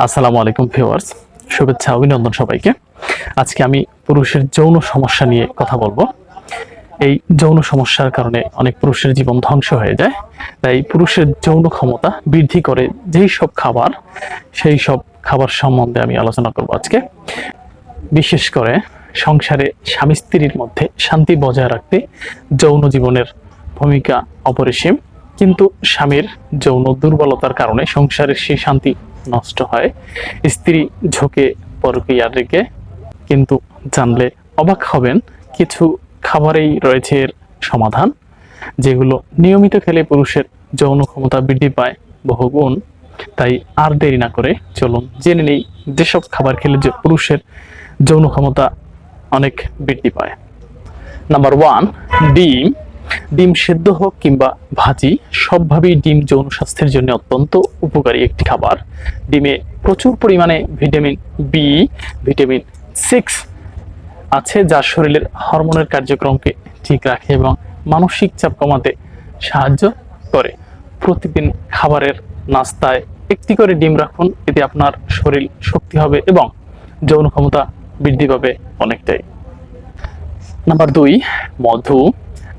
আসসালামু আলাইকুম ভিউয়ার্স। শুভেচ্ছা, অভিনন্দন সবাইকে। আজকে আমি পুরুষের যৌন সমস্যা নিয়ে কথা বলব। এই যৌন সমস্যার কারণে অনেক পুরুষের জীবন ধ্বংস হয়ে যায়। তাই পুরুষের যৌন ক্ষমতা বৃদ্ধি করে যেই সব খাবার, সেই সব খাবার সম্বন্ধে আমি আলোচনা করব আজকে। বিশেষ করে সংসারে স্বামী স্ত্রীর মধ্যে শান্তি বজায় রাখতে যৌন জীবনের ভূমিকা অপরিসীম। কিন্তু স্বামীর যৌন দুর্বলতার কারণে সংসারের সেই শান্তি নষ্ট হয়। স্ত্রী ঝোঁকে পরকীয়ার দিকে কিন্তু জানলে অবাক হবেন, কিছু খাবারেই রয়েছে এর সমাধান, যেগুলো নিয়মিত খেলে পুরুষের যৌন ক্ষমতা বৃদ্ধি পায় বহুগুণ তাই আর দেরি না করে চলুন জেনে নেই যেসব খাবার খেলে যে পুরুষের যৌন ক্ষমতা অনেক বৃদ্ধি পায়। নাম্বার ওয়ান ডিম। ডিম সেদ্ধ হোক কিংবা ভাজি, সবভাবেই ডিম যৌন স্বাস্থ্যের জন্য অত্যন্ত উপকারী একটি খাবার। ডিমে প্রচুর পরিমাণে ভিটামিন বি ভিটামিন সিক্স আছে যা শরীরের হরমোনের কার্যক্রমকে ঠিক রাখে এবং মানসিক চাপ কমাতে সাহায্য করে। প্রতিদিন খাবারের নাস্তায় একটি করে ডিম রাখুন, এতে আপনার শরীর শক্তি হবে এবং যৌন ক্ষমতা বৃদ্ধি পাবে অনেকটাই। নাম্বার দুই, মধু।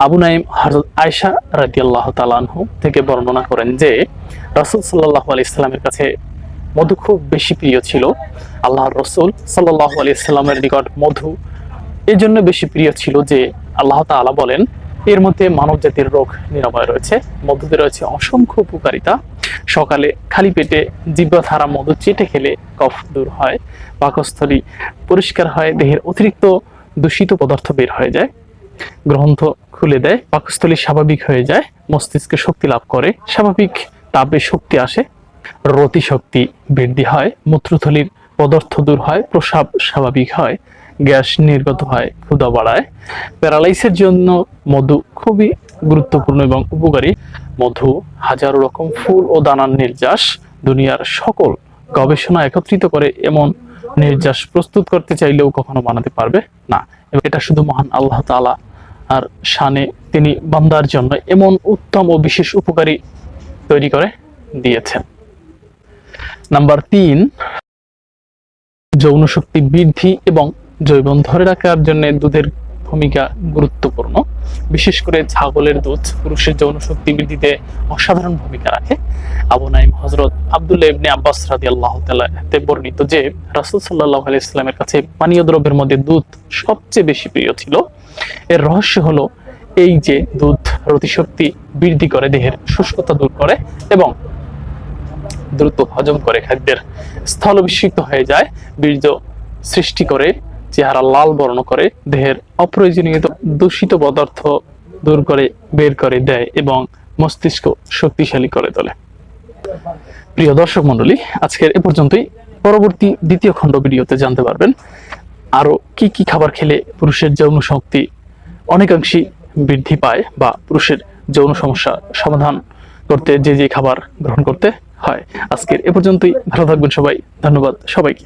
আবু নাইম হজরত আয়সা রাজি আল্লাহ তালানহু থেকে বর্ণনা করেন যে, রসুল সাল্লাহ আলি ইসলামের কাছে মধু খুব বেশি প্রিয় ছিল। আল্লাহ রসুল সাল্লাহ আলি ইসলামের নিকট মধু এই জন্য বেশি প্রিয় ছিল যে, আল্লাহ তাআলা বলেন, এর মধ্যে মানব জাতির রোগ নিরাময় রয়েছে, মধুতে রয়েছে অসংখ্য উপকারিতা। সকালে খালি পেটে জিব্বাধারা মধু চেটে খেলে কফ দূর হয়, পাকস্থলী পরিষ্কার হয়, দেহের অতিরিক্ত দূষিত পদার্থ বের হয়ে যায়, গ্রন্থ খুলে দেয়, পাকস্থলী স্বাভাবিক হয়ে যায়, মস্তিষ্কে শক্তি লাভ করে, স্বাভাবিক তাপে শক্তি আসে, রতি শক্তি বৃদ্ধি হয়, মূত্রথলির পদার্থ দূর হয়, প্রসাব স্বাভাবিক হয়, গ্যাস নির্গত হয়, ক্ষুধা বাড়ায়। প্যারালাইসের জন্য মধু খুবই গুরুত্বপূর্ণ এবং উপকারী। মধু হাজারো রকম ফুল ও দানার নির্যাস দুনিয়ার সকল গবেষণা একত্রিত করে এমন নির্যাস প্রস্তুত করতে চাইলেও কখনো বানাতে পারবে না। এটা শুধু মহান আল্লাহ তালা আর শানে তিনি বান্দার জন্য এমন উত্তম ও বিশেষ উপকারী তৈরি করে দিয়েছেন। নাম্বার তিন, যৌন শক্তি বৃদ্ধি এবং জৈবন ধরে রাখার জন্য দুধের ভূমিকা গুরুত্বপূর্ণ। বিশেষ করে ছাগলের দুধ পুরুষের যৌন শক্তি বৃদ্ধিতে অসাধারণ ভূমিকা রাখে। আবু নাইম হজরত আবদুল্লাহ ইবনে আব্বাস রাদি আল্লাহ তালাতে বর্ণিত যে রাসুল সাল্লাহ আলি ইসলামের কাছে পানীয় দ্রব্যের মধ্যে দুধ সবচেয়ে বেশি প্রিয় ছিল। এর রহস্য হলো এই যে দুধ রতিশক্তি বৃদ্ধি করে, দেহের শুষ্কতা দূর করে এবং দ্রুত হজম করে খাদ্যের স্থল অভিষিক্ত হয়ে যায়। বীর্য সৃষ্টি করে চেহারা লাল বর্ণ করে, দেহের অপ্রয়োজনীয় দূষিত পদার্থ দূর করে, বের করে, দেয় এবং মস্তিষ্ক শক্তিশালী করে তোলে। প্রিয় দর্শক মণ্ডলী, আজকের এ পর্যন্তই। পরবর্তী দ্বিতীয় খণ্ড ভিডিওতে জানতে পারবেন আরও কি কি খাবার খেলে পুরুষের যৌন শক্তি অনেকাংশই বৃদ্ধি পায় বা পুরুষের যৌন সমস্যা সমাধান করতে যে যে খাবার গ্রহণ করতে হয়। আজকের এ পর্যন্তই। ভালো থাকবেন সবাই। ধন্যবাদ সবাইকে।